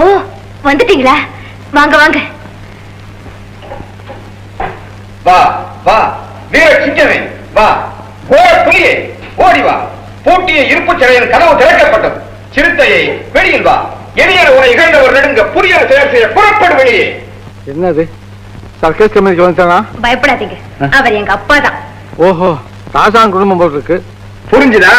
ஓ வந்துட்டீங்களா? வாங்க வாங்க. வா வா. வீர சிங்கமே வா. ஓட புலியே ஓடி வா. பூட்டிய இருப்பு சிறையின் கதவு திறக்கப்பட்டது. சிறுத்தையை வெளியில் வா. எளியர் உரை இகழ்ந்தவர் நெடுங்க புதிய செயல் செய்ய புறப்படு வெளியே. என்னது? சர்க்கஸ் கம்பெனிக்கு வந்துட்டானா? பயப்படாதீங்க. அவர் எங்க அப்பா தான். ஓஹோ தாசான் குடும்பம் போல் இருக்கு. புரிஞ்சுதா?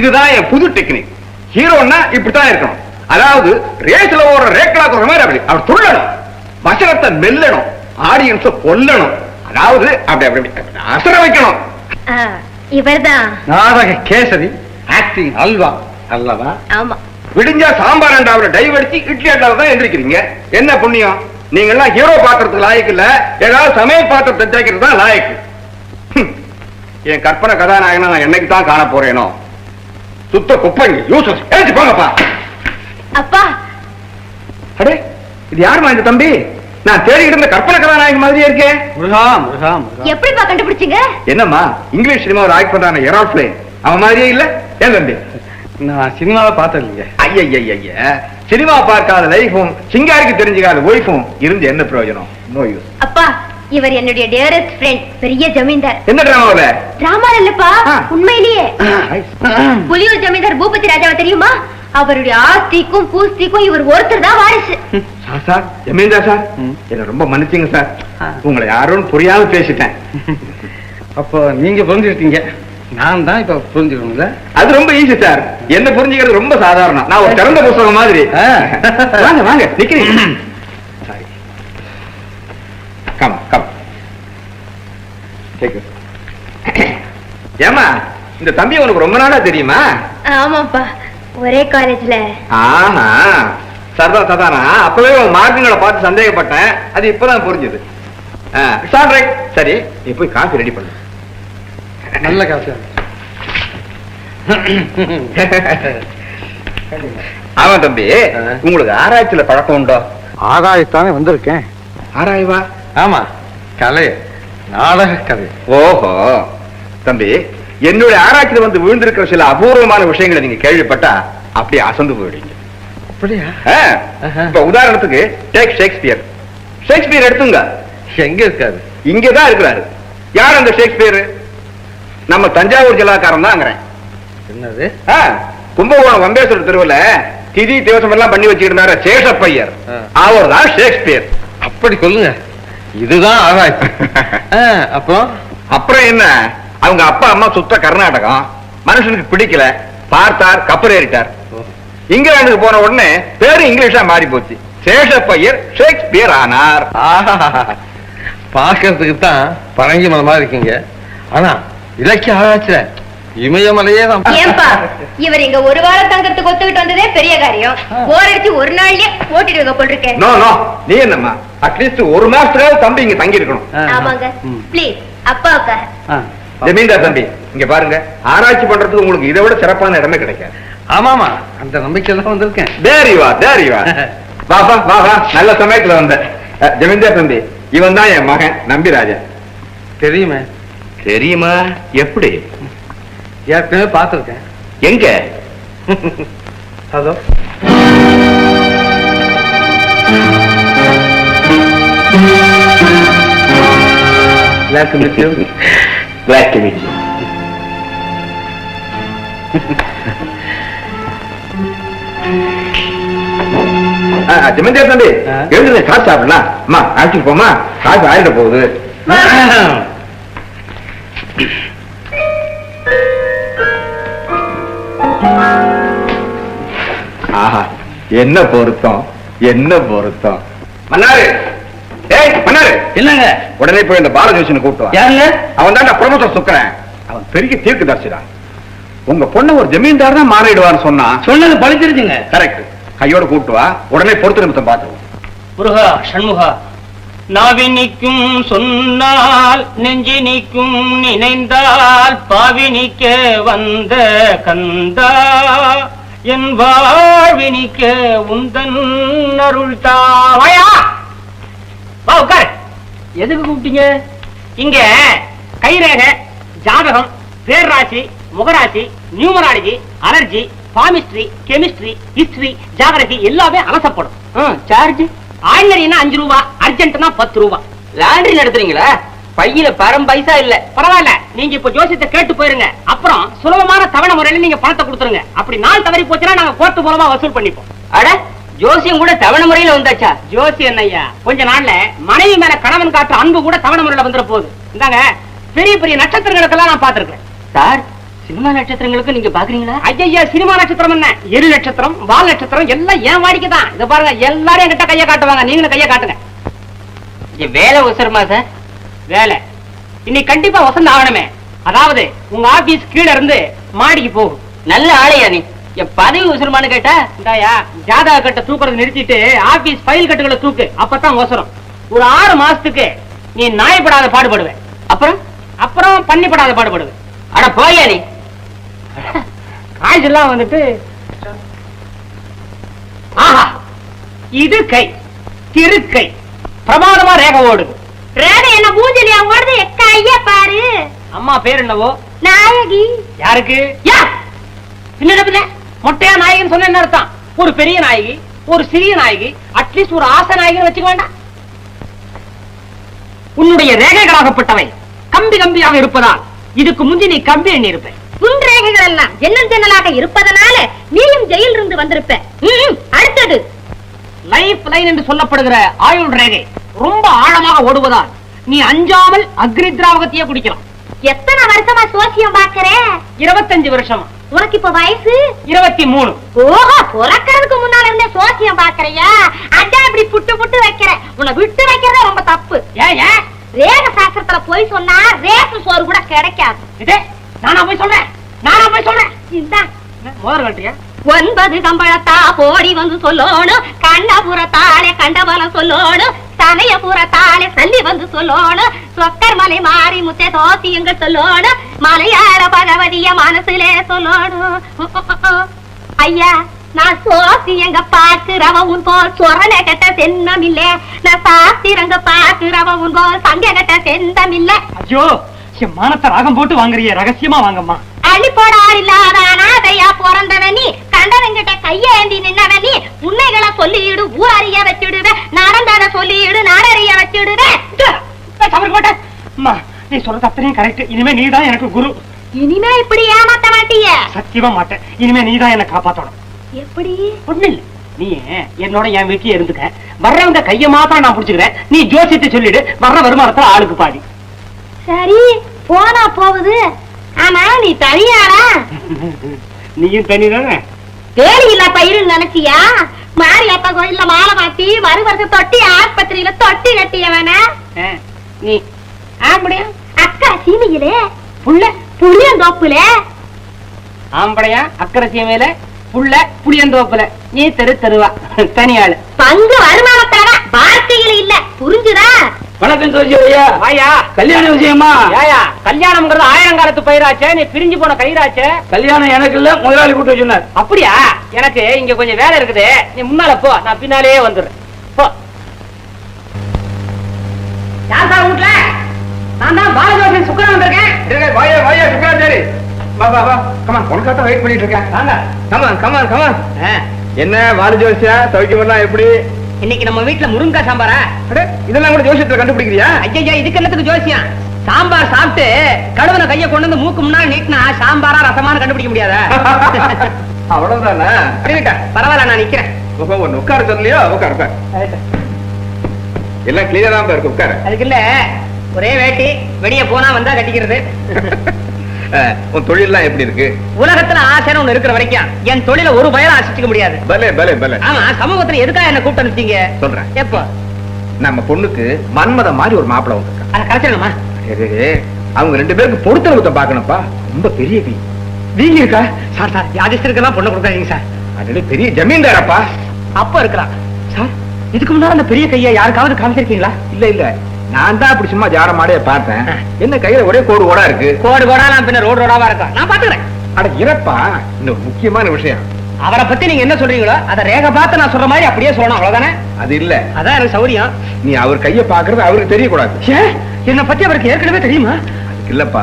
இதுதான் என் புது டெக்னிக் ஹீரோன்னா இப்படித்தான் இருக்கணும். அதாவது ரேஸ்ல ஓடுற ரேக்லா குற மாதிரி அப்படி. அவர் துள்ளணும். வசனத்தை மெல்லணும். ஆடியன்ஸ கொல்லணும். அதாவது அப்படி அப்படி அசர வைக்கணும். இவர்தான். நாடக கேசரி ஆக்டிங் அல்வா அல்லவா? ஆமா. விடிஞ்சா சாம்பார் அண்டாவில டைவ் அடிச்சு இட்லி அண்டாவில தான் எந்திரிக்கிறீங்க. என்ன புண்ணியம்? நீங்க எல்லாம் ஹீரோ பாத்திரத்துக்கு லாயக்கு இல்ல. ஏதாவது சமையல் பாத்திரத்தை தேய்க்கிறது தான் லாயக்கு. என் கற்பனை கதாநாயகனை நான் என்னைக்கு தான் காண போறேனோ சுத்த குப்பைங்க. யூசஸ் எழுதி போங்கப்பா. அப்பா. அடே இது யாருமா இந்த தம்பி? நான் தேடிக்கிட்டு இருந்த கற்பனை கதாநாயகன் மாதிரியே இருக்கேன் முருகா முருகா முருகா. எப்படிப்பா கண்டுபிடிச்சீங்க? என்னம்மா இங்கிலீஷ் சினிமாவில் ஆக்ட் பண்றான எரால் பிளே அவன் மாதிரியே இல்ல? ஏன் தம்பி? நான் சினிமாவை பார்த்தது இல்லைங்க ஐய சினிமா பார்க்காத லைஃபும் சிங்காரிக்கு தெரிஞ்சுக்காத ஒய்ஃபும் இருந்து என்ன பிரயோஜனம்? நோ யூஸ் அப்பா இவர் என்னுடைய டியரஸ்ட் ஃப்ரெண்ட் பெரிய ஜமீன்தார். என்ன டிராமாவில் டிராமா இல்லப்பா. உண்மையிலேயே. புலியூர் ஜமீன்தார் பூபதி ராஜாவை தெரியுமா? அவருடைய ஆஸ்திக்கும் பூஸ்திக்கும் இவர் ஒருத்தர் தான் வாரிசு. Sir sir zamindar sir. என்ன ரொம்ப மன்னிச்சுங்க சார். உங்களை யாரும் புரியாம பேசிட்டேன். அப்போ நீங்க புரிஞ்சுக்கிட்டீங்க. நான் தான் இப்ப புரிஞ்சுக்கணும்ல? அது ரொம்ப ஈஸி சார். என்ன புரிஞ்சுக்கிறது ரொம்ப சாதாரணம். நான் ஒரு திறந்த புஸ்தகம் மாதிரி. வாங்க வாங்க நிக்கிறீங்க. சாரி கம் கம் ஏமா இந்த தம்பி உனக்கு ரொம்ப நாளா தெரியுமா? ஆமாப்பா. ஒரே காலேஜ்ல ஆஹா சர்தா சதானா அப்பவே உன் மார்க்குங்களை பார்த்து சந்தேகப்பட்டேன். அது இப்பதான் புரிஞ்சுது. சார் ரைட் சரி நீ போய் காஃபி ரெடி பண்ணு. நல்ல காசு ஆமா தம்பி. உங்களுக்கு ஆராய்ச்சியில பழக்கம் உண்டோ? ஆராயத்தானே வந்திருக்கேன். ஆராய்வா? ஆமா கலை நாடக கதை ஓஹோ தம்பி என்னுடைய ஆராய்ச்சியில வந்து விழுந்திருக்கிற சில அபூர்வமான விஷயங்களை நீங்க கேள்விப்பட்டா அப்படியே அசந்து போயிடுங்க அப்படியா. இப்ப உதாரணத்துக்கு டேக் ஷேக்ஸ்பியர் ஷேக்ஸ்பியர் எடுத்துங்க. எங்க இருக்காது இங்கதான் இருக்கிறாரு. யார் அந்த ஷேக்ஸ்பியர் நம்ம தஞ்சாவூர் ஜில்லாக்காரன் தாங்கிறேன் என்னது கும்பகோணம் வம்பேஸ்வரர் தெருவுல திதி திவசம் எல்லாம் பண்ணி வச்சுக்கிட்டாரு சேஷப்பையர். அவர் தான் ஷேக்ஸ்பியர் அப்படி சொல்லுங்க. இதுதான் ஆராய்ச்சி. ஆ, அப்புறம்? அப்புறம் என்ன? அவங்க அப்பா அம்மா சுத்த கர்நாடகம். மனுஷனுக்கு பிடிக்கல. பார்த்தார் கப்பரேறிட்டார் இங்கிலாந்துக்கு போன உடனே பேரு இங்கிலீஷா மாறி போச்சு. சேஷப்பையர் ஷேக்ஸ்பியர் ஆனார். பாக்கிறதுக்கு தான் பரங்கி மலை மாதிரி இருக்கீங்க. ஆனா இலக்கிய ஆராய்ச்சியில இமயமலையே தான். ஏன்பா இவர் இங்க ஒரு வாரம் தங்கறதுக்கு ஒத்துக்கிட்டு வந்ததே பெரிய காரியம். போர் அடிச்சு ஒரு நாள்லயே ஓட்டிடுவீங்க போல் இருக்கேன் நோ நோ நீ என்னம்மா? அட்லீஸ்ட் ஒரு மாசத்துக்காவது தம்பி இங்க தங்கி இருக்கணும் ஆமாங்க. ப்ளீஸ் அப்பாவுக்காக ஆ. ஜமீன்தார் தம்பி இங்க பாருங்க. ஆராய்ச்சி பண்றதுக்கு உங்களுக்கு இதை விட சிறப்பான இடமே கிடைக்காது. ஆமாமா. அந்த நம்பிக்கையில தான் வந்திருக்கேன். தேரி வா தேரி வா வா வா வா வா நல்ல சமயத்துல வந்த ஜமீன்தார் தம்பி இவன் தான் என் மகன் நம்பிராஜன். தெரியுமே. தெரியுமா? எப்படி? ஏற்கனவே பார்த்துருக்கேன். எங்க? அதோ. Glad to meet you. Glad to meet you. ஆ, ஜமீன்தார் தம்பி. ஆ. எழுதுங்க காசு சாப்பிடலாம். அம்மா அழைச்சிட்டு போமா காசு ஆயிட போகுது. ஆஹா என்ன பொருத்தம் என்ன பொருத்தம். மன்னாரு. ஏய் மன்னாரு. என்னங்க? உடனே போய் இந்த பாலஜோஷனை கூப்பிட்டு அவன் தான்டா ப்ரொஃபசர் சுக்கரன் அவன் பெரிய தீர்க்கதரிசிடா. உங்க பொண்ணு ஒரு ஜமீன்தார் தான் மாறிடுவான்னு சொன்னா சொன்னது பழிச்சிருச்சுங்க. கரெக்ட் கையோட கூப்பிட்டு வா. உடனே பொறுத்து நிமித்தம் பார்த்து முருகா சண்முகா நாவினிக்கும் சொன்னால் நெஞ்சினிக்கும் நினைந்தால் பாவினிக்க வந்த கந்தா என் வாழ்வினிக்க உந்தன் அருள் தாவயா எதுக்கு கூப்பிட்டீங்க? இங்க கைரேக ஜாதகம் பேர்ராசி முகராசி numerology allergy palmistry chemistry history geography எல்லாமே அலசப்படும். சார்ஜ்? ஆர்டினரினா அஞ்சு ரூபா அர்ஜென்ட்னா பத்து ரூபா. லாண்டரி நடத்துறீங்களா? பையில பரம் பைசா இல்ல. பரவாயில்ல நீங்க இப்ப ஜோசியத்தை கேட்டு போயிருங்க. அப்புறம் சுலபமான தவணை முறையில நீங்க பணத்தை கொடுத்துருங்க. அப்படி நாள் தவறி போச்சுன்னா நாங்க கோர்ட்டு மூலமா வசூல் பண்ணிப்போம். அட ஜோசியம் கூட தவணை முறையில வந்தாச்சா? ஜோசி என்னய்யா கொஞ்ச நாள்ல மனைவி மேல கணவன் காட்டுற அன்பு கூட தவணை முறையில வந்துட போகுது. இந்தாங்க பெரிய பெரிய நட்சத்திரங்களுக்கெல்லாம் நான் பாத்துருக்கேன் சார் சினிமா நட்சத்திரங்களுக்கு நீங்க பாக்குறீங்களா? ஐயா சினிமா நட்சத்திரம் என்ன? எரு நட்சத்திரம் வால் நட்சத்திரம் எல்லாம் ஏன் வாடிக்கை தான். இத பாருங்க எல்லாரும் என்கிட்ட கைய காட்டுவாங்க. நீங்களும் கைய காட்டுங்க. இங்க வேலை உசரமா சார் வேலை. இன்னைக்கு கண்டிப்பா வசந்த ஆகணுமே. அதாவது உங்க ஆபீஸ் கீழ இருந்து மாடிக்கு போகும். நல்ல ஆளையா நீ? என் பதவி உசரமானு கேட்டா? இந்தாயா ஜாதக கட்ட தூக்குறது நிறுத்திட்டு ஆபீஸ் ஃபைல் கட்டுகளை தூக்கு. அப்பதான் அவசரம் ஒரு ஆறு மாசத்துக்கு நீ நாயப்படாத பாடுபடுவ அப்புறம்? அப்புறம் பண்ணிப்படாத பாடுபடுவ அட போயா நீ? காய்ச்சல்லாம் வந்துட்டு. ஆஹா இது கை திருக்கை. பிரமாதமா ரேகை ஓடுது. ரேகை என்ன மூஞ்சலியா ஓடுது? எக்க ஐயா பாரு. அம்மா பேர் என்னவோ? நாயகி. யாருக்கு? யா! பின்ன மொட்டையா நாயகன் சொன்ன என்ன அர்த்தம்? ஒரு பெரிய நாயகி ஒரு சிறிய நாயகி அட்லீஸ்ட் ஒரு ஆசை நாயகன் வச்சுக்க வேண்டாம். உன்னுடைய ரேகைகளாகப்பட்டவை கம்பி கம்பியாக இருப்பதால் இதுக்கு முந்தி நீ கம்பி எண்ணி இருப்ப உன் ரேகைகள் எல்லாம் ஜன்னல் ஜன்னலாக இருப்பதனால நீயும் ஜெயில் இருந்து வந்திருப்ப அடுத்தது. லைஃப் லைன் என்று சொல்லப்படுகிற ஆயுள் ரேகை ரொம்ப ஆழமாக ஓடுவதால் நீ அஞ்சாமல் அக்னி திராவகத்தையே குடிக்கலாம். எத்தனை வருஷமா சோசியம் பாக்குற இருபத்தஞ்சு வருஷம். உனக்கு இப்ப வயசு? இருபத்தி மூணு ஓஹோ பிறக்கிறதுக்கு முன்னால இருந்தே சோசியம் பாக்குறியா அதான் இப்படி புட்டு புட்டு வைக்கிற. உன்னை விட்டு வைக்கிறதே ரொம்ப தப்பு. ஏன் ரேக சாஸ்திரத்துல போய் சொன்னா ரேஷன் சோறு கூட கிடைக்காது. இதே நானா போய் சொல்றேன். நானா போய் சொல்றேன். இந்தா. முதல் கட்டியா ஒன்பது கம்பளத்தா போடி வந்து சொல்லணும். கண்ணபுரத்தாலே கண்டபலம் சொல்லணும். சமயபுரத்தாலே சல்லி வந்து சொல்லணும். சொக்கர் மலை மாறி முத்தே தோசி எங்க சொல்லணும். மலையாள பகவதிய மனசுலே சொல்லணும். ஐயா நான் சோசி எங்க பாக்குறவ உன் போல் சொரண கட்ட சென்னம் இல்ல நான் சாஸ்திரங்க உன் போல் சங்க கட்ட செந்தம் இல்ல ஐயோ என் மானத்தை ராகம் போட்டு வாங்குறிய ரகசியமா வாங்கம்மா. அள்ளி போடார் இல்லாத அனாதையா பிறந்தவன் நீ கண்டவங்கிட்ட கையேந்தி நின்னவன் நீ உண்மைகளை சொல்லிடு ஊரறிய வச்சுடுவ நடந்தத சொல்லிடு நாடறிய வச்சுடுவ. தவறு போட்ட. அம்மா நீ சொல்றது அத்தனையும் கரெக்ட் இனிமே நீதான் எனக்கு குரு. இனிமே இப்படி ஏமாத்த மாட்டிய? சத்தியமா மாட்டேன். இனிமே நீதான் என்ன காப்பாத்தணும். எப்படி? ஒண்ணு இல்ல நீ என்னோட என் வீட்லயே இருந்துக்க. வர்றவங்க கைய மாத்திரம் நான் புடிச்சுக்கிறேன். நீ ஜோசியத்தை சொல்லிடு. வர்ற வருமானத்துல ஆளுக்கு பாதி. சரி போனா போகுது. ஆனா நீ தனியாடா. நீயும் தனிதானே? வேலி இல்ல பயிரு நினைச்சியா? மாரியப்பா கோயில்ல மாலை மாத்தி வருவரத்து தொட்டி ஆஸ்பத்திரியில தொட்டி கட்டியவன. நீ ஆம்படையா? அக்கா சீமையிலே. புள்ள புளியந்தோப்புல. ஆம்படையா? அக்கறை சீமையில. புள்ள புளியந்தோப்புல. நீ தெரு தெருவா. தனியாளு. பங்கு வருமானத்தான வாழ்க்கையில இல்ல. புரிஞ்சுதா? வணக்கம் சோசியா வாயா கல்யாண விஷயமா? ஏயா கல்யாணம்ங்கிறது ஆயிரம் காலத்து பயிராச்சே நீ பிரிஞ்சு போன கயிறாச்சே. கல்யாணம் எனக்கு இல்ல முதலாளி கூட்டு வச்சுனார் அப்படியா? எனக்கு இங்க கொஞ்சம் வேலை இருக்குது. நீ முன்னால போ நான் பின்னாலேயே வந்துடுறேன். போ. யார் சார் வீட்டுல நான் தான் பாலஜோசன் சுக்கரன் வந்திருக்கேன். இருங்க, வாயா வாயா சுக்கராச்சாரி வா வா வா. கமான் உனக்காக வெயிட் பண்ணிட்டு இருக்கேன். வாங்க. கமான் கமான் கமான் என்ன வாலு ஜோசியா சௌக்கியமெல்லாம் எப்படி? இன்னைக்கு நம்ம வீட்டுல முருங்கக்காய் சாம்பாரா? இதெல்லாம் கூட ஜோசியத்துல கண்டுபிடிக்கிறியா? ஐயா இதுக்கு என்னத்துக்கு ஜோசியம்? சாம்பார் சாப்பிட்டு கழுவுன கைய கொண்டு வந்து மூக்கு முன்னாடி நீட்டினா சாம்பாரா ரசமானு கண்டுபிடிக்க முடியாதா? அவ்வளவுதானே? பரவாயில்ல நான் நிக்கிறேன். உட்கார சொல்லலையோ? உட்கார எல்லாம் கிளியரா தான் இருக்கு உட்கார. அதுக்கு இல்ல ஒரே வேட்டி வெளிய போனா வந்தா கட்டிக்கிறது. உன் தொழில்லாம் எப்படி இருக்கு? உலகத்துல ஆசைன்னு ஒண்ணு இருக்கிற வரைக்கும் என் தொழில ஒரு பயல ஆசிச்சுக்க முடியாது. பலே பலே பலே. ஆமா சமூகத்துல எதுக்காக என்ன கூப்பிட்டு அனுப்பிச்சீங்க? சொல்றேன். எப்போ? நம்ம பொண்ணுக்கு மன்மத மாதிரி ஒரு மாப்பிளை வந்திருக்கான். அத கரைச்சிடணுமா? அவங்க ரெண்டு பேருக்கு பொருத்தளவுத்த பாக்கணும்ப்பா ரொம்ப பெரிய வீ. வீங்க இருக்கா? சார் சார் யாதிஸ்தருக்கெல்லாம் பொண்ணு கொடுக்காதீங்க சார். அது பெரிய ஜமீன்தாரப்பா. அப்ப இருக்கிறான். சார் இதுக்கு முன்னால அந்த பெரிய கையை யாருக்காவது காமிச்சிருக்கீங்களா? இல்ல இல்ல. நான் தான் அப்படி சும்மா ஜார மாடைய பார்த்தேன். என்ன கையில ஒரே கோடு ஓடா இருக்கு? கோடு கோடா நான் பின்ன ரோடு ரோடாவா இருக்கா? நான் பாத்துக்கிறேன் அட இறப்பா இன்னொரு முக்கியமான விஷயம். அவரை பத்தி நீங்க என்ன சொல்றீங்களோ அத ரேக பார்த்து நான் சொல்ற மாதிரி அப்படியே சொல்லணும் அவ்வளவுதானே? அது இல்ல. அதான் எனக்கு சௌரியம். நீ அவர் கைய பாக்குறது அவருக்கு தெரியக்கூடாது. என்ன பத்தி அவருக்கு ஏற்கனவே தெரியுமா? இல்லப்பா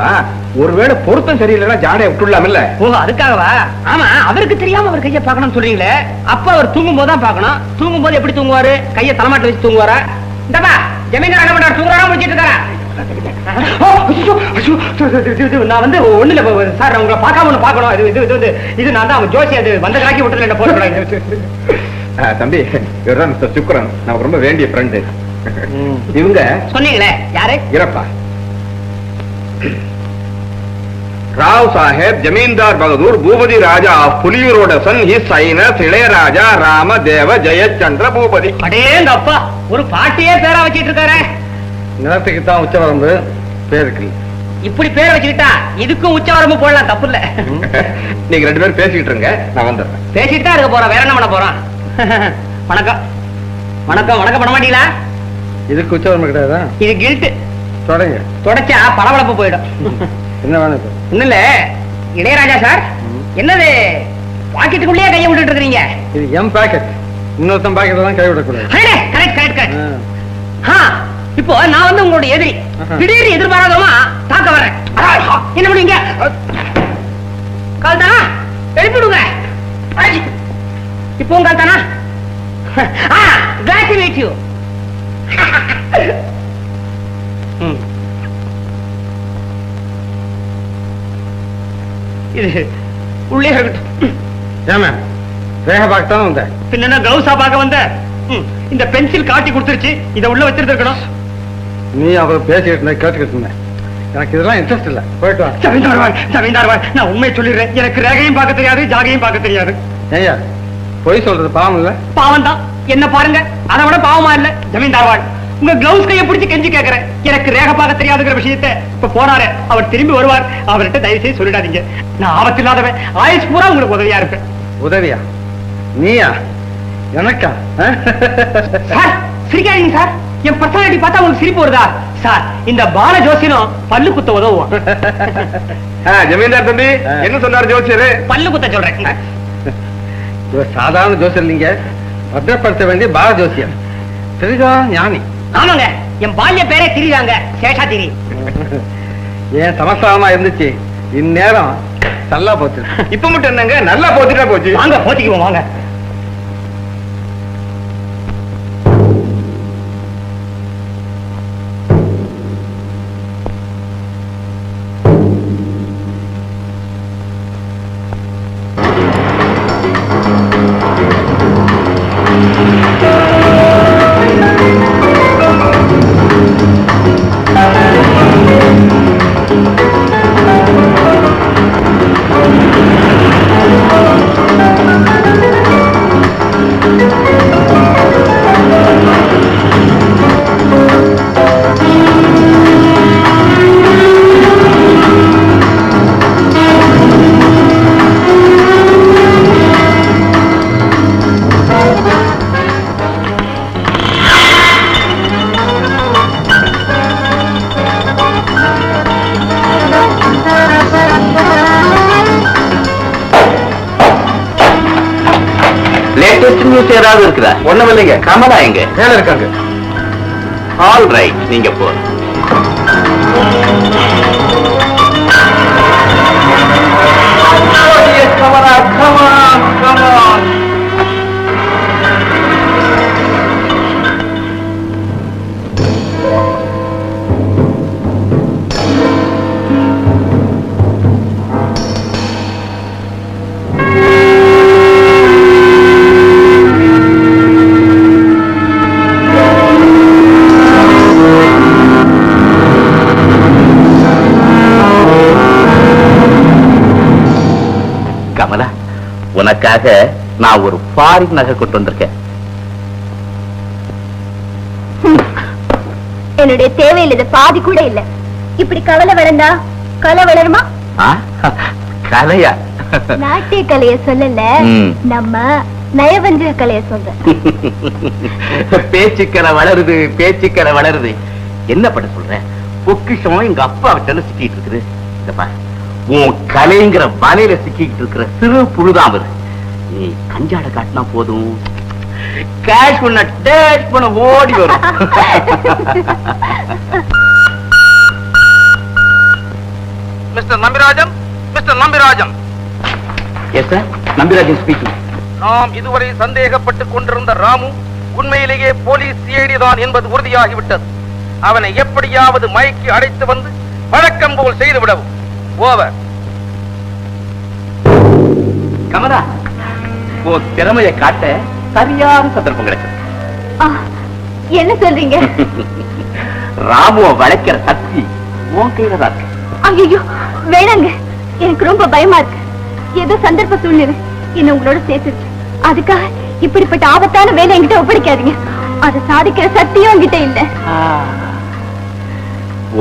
ஒருவேளை பொருத்தம் சரியில்லைன்னா ஜாடையை விட்டுடலாம்ல ஓ அதுக்காகவா? ஆமா அவருக்கு தெரியாம அவர் கையை பார்க்கணும்னு சொல்றீங்களே. அப்ப அவர் தூங்கும் போது தான் பார்க்கணும். தூங்கும் போது எப்படி தூங்குவாரு? கையை தலைமாட்டில் வச்சு தூங்குவாரா? இந்தப்பா ஜமீன்தார் என்ன பண்றாரு? தூங்குறாரா முடிச்சிட்டு இருக்காரா நான் வந்து ஒண்ணு இல்ல சார் உங்களை பார்க்காம ஒண்ணு பார்க்கணும். இது இது இது வந்து இது நான் தான் அவன் ஜோசி அது வந்த கிராக்கி விட்டுல என்ன போட்டு ஆ, தம்பி இவர்தான் மிஸ்டர் சுக்கரன். நான் ரொம்ப வேண்டிய ஃப்ரெண்டு இவங்க சொன்னீங்களே யாரு? இறப்பா. Rao Saheb Zamindar Bahadur Boopathi Raja of புலியூரோட son his highness Ilayaraja Rama Deva Jayachandra Bhupathi. அடேங்க அப்பா ஒரு பாட்டியே பேரா வச்சிட்டு இருக்காரு நிலத்துக்கு தான் உச்சவரம்பு பேருக்கு. இப்படி பேரை வச்சுக்கிட்டா இதுக்கும் உச்சவரம்பு போடலாம் தப்பு இல்ல நீங்க ரெண்டு பேரும் பேசிக்கிட்டு இருங்க நான் வந்துடுறேன். பேசிட்டு தான் இருக்க போறோம் வேற என்ன பண்ண போறோம்? வணக்கம். வணக்கம் வணக்கம் பண்ண மாட்டீங்களா? இதுக்கு உச்சவரம்பு கிடையாதா? இது கில்ட் தொடங்க. தொடச்சா பளபளப்பு போயிடும். என்ன வேணும் இப்போ? ஒண்ணு இல்ல இளையராஜா சார் என்னது? பாக்கெட்டுக்குள்ளேயே கையை விட்டுட்டு இருக்கீங்க இது எம் பாக்கெட் இன்னொருத்தன் பாக்கெட் தான் கை விடக்கூடாது. Correct correct correct. ஆ. ஆ, இப்போ நான் வந்து உங்களுடைய எதிரி. ஆஹா. திடீர்னு எதிர்பாராதமா தாக்க வரேன் என்ன பண்ணுவீங்க? கால் தானா எழுப்பி விடுங்க. அடச்சி. இப்போ உங்க கால் தானா ஆ glad to meet you. ம். இது உள்ளே இருக்கட்டும் ஏமே ரேக பார்க்க தானே வந்தேன் பின்ன கவுசா பார்க்க வந்த. இந்த பென்சில் காட்டி கொடுத்துருச்சு. இதை உள்ள வச்சிருக்கணும் நீ அவர் பேசிக்கிட்டு இருந்த கேட்டுக்கிட்டு இருந்தேன். எனக்கு இதெல்லாம் இன்ட்ரெஸ்ட் இல்லை. போயிட்டு வா. ஜமீன்தார்வாள் ஜமீன்தார்வாள் நான் உண்மையை சொல்லிடுறேன். எனக்கு ரேகையும் பார்க்க தெரியாது ஜாகையும் பார்க்க தெரியாது. ஐயா பொய் சொல்றது பாவம் இல்ல? பாவம் தான் என்ன பாருங்க? அதை விட பாவமா இல்ல. ஜமீன்தார்வாள் உங்க கிளவுஸ் கையை பிடிச்சு கெஞ்சி கேக்குறேன். எனக்கு ரேகை பார்க்க தெரியாதுங்கிற விஷயத்தை இப்ப போனாரு. அவர் திரும்பி வருவார். அவர்கிட்ட தயவு செய்து சொல்லிடாதீங்க. நான் ஆபத்தில்லாதவன். ஆயுஷ் பூரா உங்களுக்கு உதவியா இருப்பேன் உதவியா? நீயா? எனக்கா? சார் சிரிக்காதீங்க சார். என் பர்சனாலிட்டி பார்த்தா உங்களுக்கு சிரிப்பு வருதா? சார் இந்த பால ஜோசியம் பல்லு குத்த உதவும் ஜமீன்தார் தம்பி. என்ன சொன்னார் ஜோசியரு? பல்லு குத்த சொல்றேன். சாதாரண ஜோசியர் இல்லைங்க. பத்திரப்படுத்த வேண்டிய பால ஜோசியர். தெரியுதா ஞானி? ஆமாங்க என் பால்ய பேரே திரிதாங்க சேஷாதிரி ஏன் சமஸ்தானமா இருந்துச்சு? இந்நேரம் நல்லா போச்சு. இப்ப மட்டும் என்னங்க? நல்லா போச்சுட்டா போச்சு. வாங்க போத்திக்குவோம் வாங்க. இல்லைங்க கமலா எங்க? மேல இருக்காங்க. ஆல் ரைட் நீங்க போ. கமலா கமலா கமலா உனக்காக நான் ஒரு ஃபாரின் நகை கொண்டு வந்திருக்கேன். என்னுடைய தேவையில்லை பாதி கூட இல்ல. இப்படி கவலை வளர்ந்தா கலை வளருமா? கலையா? நாட்டிய கலைய சொல்லல. நம்ம நயவஞ்சக கலைய சொல்றேன். பேச்சுக்கலை வளருது பேச்சுக்கலை வளருது. என்ன பண்ண சொல்ற? பொக்கிஷம் எங்க அப்பா விட்டால சிக்கிட்டு இருக்குது. இந்த பாரு, உன் கலைங்கிற வலையில சிக்கிட்டு இருக்கிற சிறு புழுதான் அவரு நீ கஞ்சாட காட்டினா போதும். கேஷ் பண்ண டேஷ் பண்ண ஓடி வரும். Mister Nambirajan mister Nambirajan. Yes sir Nambirajan speaking நாம் இதுவரை சந்தேகப்பட்டு கொண்டிருந்த ராமு உண்மையிலேயே போலீஸ் சிஐடி தான் என்பது உறுதியாகிவிட்டது. அவனை எப்படியாவது மயக்கி அழைத்து வந்து வழக்கம் போல் செய்து விடவும் ஓவர். கமலா உன் திறமையை காட்ட சரியான சந்தர்ப்பம் கிடைச்சது என்ன சொல்றீங்க? ராமுவ வளைக்கிற சக்தி உன் கையில தான் இருக்கு. ஐயோ வேணாங்க. எனக்கு ரொம்ப பயமா இருக்கு. ஏதோ சந்தர்ப்ப சூழ்நிலை. என்ன உங்களோட சேர்த்துச்சு அதுக்காக இப்படிப்பட்ட ஆபத்தான வேலை என்கிட்ட ஒப்படைக்காதீங்க. அதை சாதிக்கிற சக்தியும் என்கிட்ட இல்ல.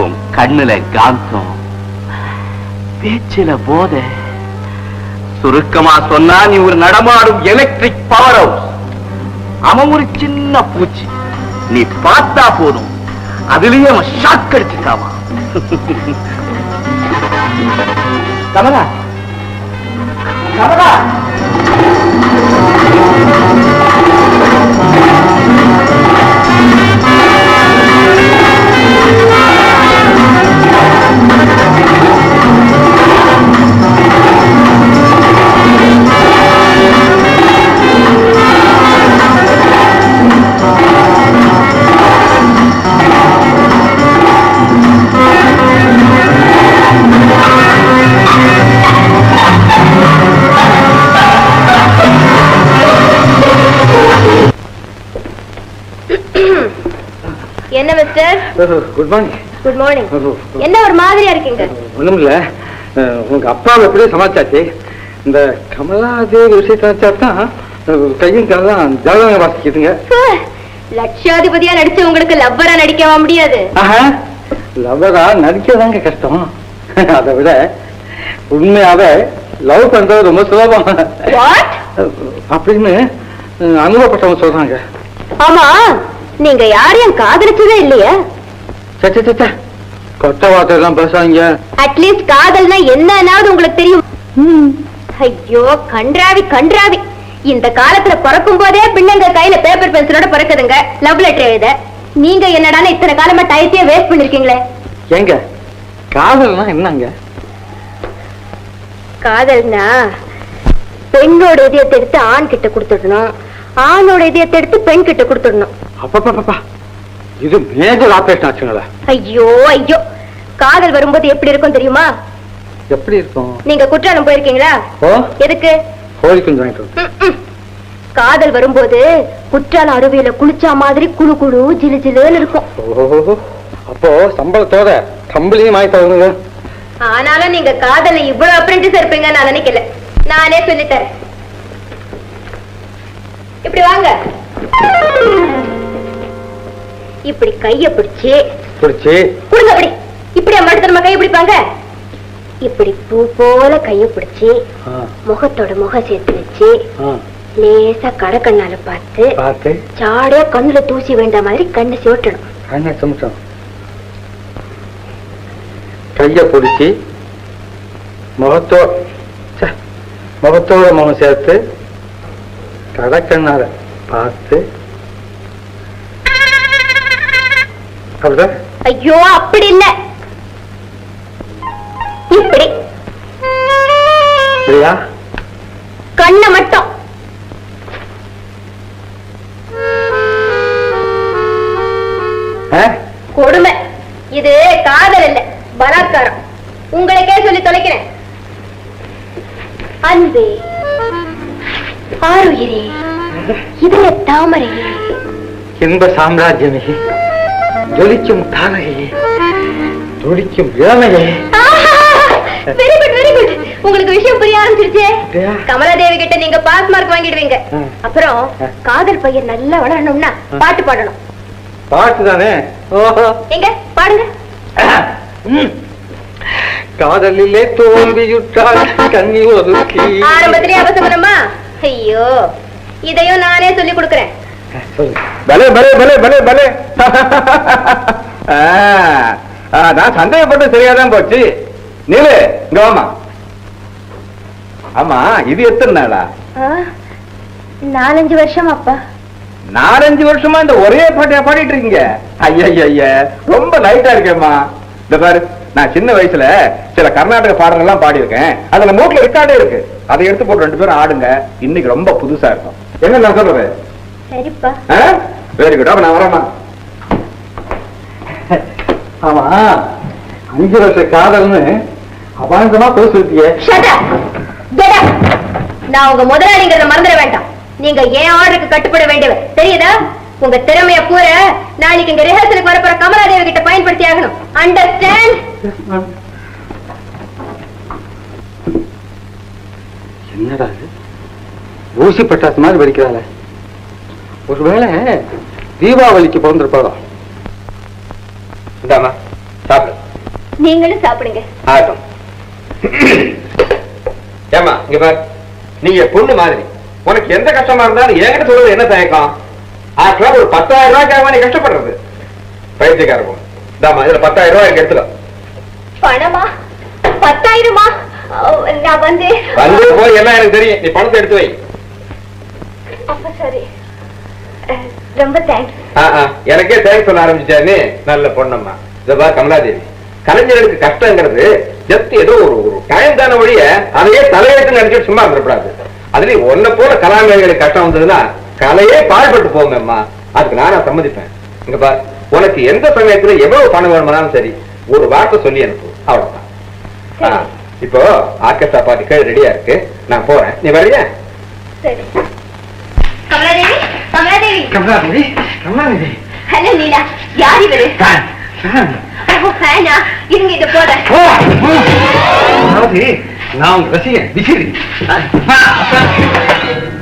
உன் கண்ணுல காந்தம் பேச்சில போத. சுருக்கமா சொன்னா நீ ஒரு நடமாடும் எலக்ட்ரிக் பவர் ஹவுஸ் அவன் ஒரு சின்ன பூச்சி. நீ பார்த்தா போதும். அதுலயே அவன் shock அடிச்சுக்காமா Kamala. Kamala. Good morning good morning என்ன ஒரு மாதிரியா இருக்கீங்க? ஒண்ணும் இல்ல உங்க அப்பாவை எப்படியோ சமாளிச்சாச்சு? இந்த கமலாதேவி விஷயத்தை தான் கையும் காலம் ஜாதகம் வாசிக்குதுங்க. லட்சாதிபதியா நடிச்சு உங்களுக்கு லவ்வரா நடிக்கவா முடியாது? லவ்வரா நடிக்கதாங்க கஷ்டம். அதை விட உண்மையாவே லவ் பண்றது ரொம்ப சுலபம். அப்படின்னு அனுபவப்பட்டவங்க சொல்றாங்க. ஆமா நீங்க யாரையும் காதலிச்சதே இல்லையா. கொட்ட வார்த்தை எல்லாம் பேசாதீங்க அட்லீஸ்ட் காதல்னா என்னன்னாவது உங்களுக்கு தெரியும். ஐயோ கன்றாவி கன்றாவி. இந்த காலத்துல பிறக்கும் போதே பிள்ளைங்க கையில பேப்பர் பென்சிலோட பிறக்குதுங்க. லவ் லெட்டர் எழுத. நீங்க என்னடான்னு இத்தனை காலமா டயத்தையே வேஸ்ட் பண்ணிருக்கீங்களே. ஏங்க காதல்னா என்னங்க? காதல்னா பெண்ணோட இதயத்தை எடுத்து ஆண் கிட்ட கொடுத்துடணும். ஆணோட இதயத்தை எடுத்து பெண் கிட்ட கொடுத்துடணும். அப்பப்பா இது மேஜர் ஆபரேஷன் ஆச்சுங்களா? ஐயோ ஐயோ. காதல் வரும்போது எப்படி இருக்கும் தெரியுமா? எப்படி இருக்கும்? நீங்க குற்றாலம் போயிருக்கீங்களா? எதுக்கு? கோழி. காதல் வரும்போது குற்றால அருவியில குளிச்சா மாதிரி குளு குளு ஜிலு ஜிலுன்னு இருக்கும். அப்போ சம்பளத்தோட கம்பளியும் வாங்கி தரணுங்க. ஆனாலும் நீங்க காதல இவ்வளவு அப்ரெண்டிஸ் இருப்பீங்க நான் நினைக்கல. நானே சொல்லித் தரேன் இப்படி வாங்க. இப்படி கைய பிடிச்சு. பிடிச்சி. கொடுங்க அப்படி. இப்படி மடுத்தனமா கைய பிடிப்பாங்க. இப்படி பூ போல கைய பிடிச்சு முகத்தோட முகம் சேர்த்து வச்சு லேசா கடக்கண்ணால பார்த்து பார்த்து. சாடையா கண்ணுல தூசி வேண்டாம் மாதிரி கண்ணை சிவட்டணும் கண்ணை சுமிட்டோம் கைய பிடிச்சி முகத்தோ முகத்தோட முகம் சேர்த்து கடக்கண்ணால பார்த்து அப்படிதான் ஐயோ அப்படி இல்ல. இப்படி. கண்ணை மட்டும்? கொடுமை. இது காதல் இல்ல பலாத்காரம். உங்களுக்கே சொல்லி தொலைக்கிறேன். அன்பே ஆருயிரே இதய தாமரையே. இன்ப சாம்ராஜ்யமே ஜொலிக்கும் தாரகையே துடிக்கும் இளமையே வெரி குட் வெரி குட் உங்களுக்கு விஷயம் புரிய ஆரம்பிச்சிருச்சே? கமலாதேவி கிட்ட நீங்க பாஸ் மார்க் வாங்கிடுவீங்க. அப்புறம். காதல் பையன் நல்லா வளரணும்னா. பாட்டு பாடணும். பாட்டு தானே? எங்க? பாடுங்க. காதலிலே தோல்வியுற்றால் கண்ணி ஒதுக்கி ஆரம்பத்திலே அவசரமா ஐயோ. இதையும் நானே சொல்லி கொடுக்கறேன். பலே பலே பலே பலே பலே. ஆ, ஆ, நான் சந்தேகப்பட்டு சரியாதான் போச்சு. நிலு இங்க வாமா ஆமா இது எத்தனை நாளா? நாலஞ்சு வருஷம் அப்பா நாலஞ்சு வருஷமா இந்த ஒரே பாட்டியா பாடிட்டு இருக்கீங்க? ஐயா ஐயா ரொம்ப லைட்டா இருக்கேம்மா. இந்த பாரு நான் சின்ன வயசுல சில கர்நாடக பாடல்கள்லாம் பாடியிருக்கேன். அதுல மூட்ல ரெக்கார்டே இருக்கு. அதை எடுத்து போட்டு ரெண்டு பேரும் ஆடுங்க. இன்னைக்கு ரொம்ப புதுசா இருக்கும். என்ன நான் சொல்றது? வெரி குட் அப்ப நான் வரேம்மா. ஆமா. அஞ்சு வருஷ காதல்னு அபாயமா போய் சொல்லிட்டியே! நான் உங்க முதலாளிங்கிறத மறந்துட வேண்டாம். நீங்க ஏன் ஆர்டருக்கு கட்டுப்பட வேண்டியவர்? தெரியுதா? உங்க திறமைய பூர நாளைக்கு இங்க ரிஹர்சலுக்கு வரப்போற கமலாதேவி கிட்ட பயன்படுத்தி ஆகணும். அண்டர்ஸ்டாண்ட் என்னடா இது? ஊசி பட்டாசு மாதிரி வெடிக்கிறாள ஒருவேளை தீபாவளிக்கு பிறந்திருப்பாளோ? இந்தாமா சாப்பிடு. நீங்களும் சாப்பிடுங்க. ஆகட்டும். ஏமா இங்க பாரு. நீங்க பொண்ணு மாதிரி. உனக்கு எந்த கஷ்டமா இருந்தாலும் என்கிட்ட சொல்றது என்ன தயக்கம்? ஆக்சுவலா ஒரு பத்தாயிரம் ரூபாய்க்காக நீ கஷ்டப்படுறது. பொண்ணு இந்தாமா இதுல பத்தாயிரம் ரூபாய் எனக்கு எடுத்துக்கோ. பணமா? பத்தாயிரமா? நான் வந்து வந்து போய் எல்லாம் எனக்கு தெரியும்? நீ பணத்தை எடுத்து வை. அப்ப சரி. ரொம்ப தேங்க்ஸ் எனக்கே தேங்க்ஸ் சொல்ல ஆரம்பிச்சாரு நல்ல பொண்ணம்மா. இத பா கமலாதேவி. கலைஞர்களுக்கு கஷ்டங்கிறது ஜஸ்ட் ஏதோ ஒரு ஒரு காயந்தான வழிய அதையே தலையெழுத்து நினைச்சிட்டு சும்மா இருந்துடக்கூடாது. அதுலயும் ஒன்ன போல கலாமேகளுக்கு கஷ்டம் வந்ததுன்னா கலையே பாழ்பட்டு போங்கம்மா அதுக்கு நானா சம்மதிப்பேன். இங்க பார் உனக்கு எந்த சமயத்துல எவ்வளவு பணம் வேணுமானாலும் சரி ஒரு வார்த்தை சொல்லி அனுப்பு. அவ்வளவுதான். இப்போ ஆர்கெஸ்ட்ரா பார்ட்டி கேள் ரெடியா இருக்கு. நான் போறேன். நீ வர்றியா சரி. கமலாதேவி? கமலாதேவி கமலாதேவி கமலாதேவி ஹலோ நீலா யார் இவரு? ஃபேனா இருங்க இத போட. அதாவது நான் உங்க ரசிகன் விசிறி.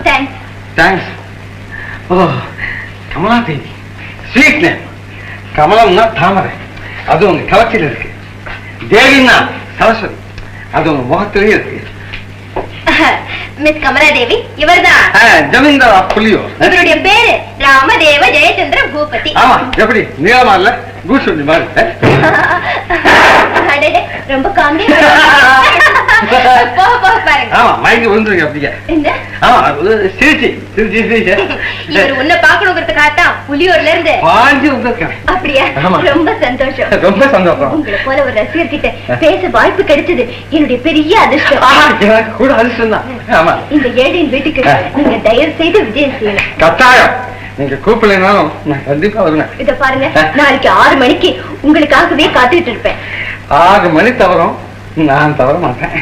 தேங்க்ஸ் தேங்க்ஸ் ஓ கமலாதேவி ஸ்வீட் நேம் கமலம்னா தாமரை. அது உங்க கலச்சில இருக்கு. தேவின்னா சரஸ்வதி. அது உங்க முகத்திலேயே இருக்கு. மிஸ் கமலாதேவி இவர்தான். ஜமீன்தார் ஆஃப் புலியூர் இவருடைய பேரு ராமதேவ ஜெயச்சந்திர பூபதி. ஆமா எப்படி? நீளமா இல்ல? கூசுண்டி மாதிரி ரொம்ப பாருங்க. ஆமா மயங்கி விழுந்துருங்க அப்படியே. என்ன? ஆமா அது சிரிச்சி சிரிச்சி சிரிச்சு. இவர் உன்னை பாக்கணுங்கிறதுக்காகத்தான் புலியூர்ல இருந்து பாஞ்சு வந்திருக்கேன். அப்படியா. ரொம்ப சந்தோஷம். ரொம்ப சந்தோஷம். உங்களை போல ஒரு ரசிகர் கிட்ட பேச வாய்ப்பு கிடைச்சது என்னுடைய பெரிய அதிர்ஷ்டம். கூட அதிர்ஷ்டம் தான். ஆமா. இந்த ஏழையின் வீட்டுக்கு. நீங்க தயவு செய்து விஜயம் செய்யணும். கட்டாயம். நீங்க கூப்பிடலைனாலும் நான் கண்டிப்பா வருவேன். இத பாருங்க. நாளைக்கு ஆறு மணிக்கு உங்களுக்காகவே காத்துட்டு இருப்பேன். ஆறு மணி தவறும். நான் தவற மாட்டேன்.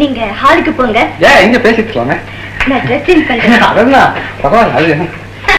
நீங்க ஹாலுக்கு போங்க. ஏன் இங்க பேசிட்டு நான் ட்ரெஸ் சேஞ்ச் பண்றேன். அதான் பரவாயில்ல அது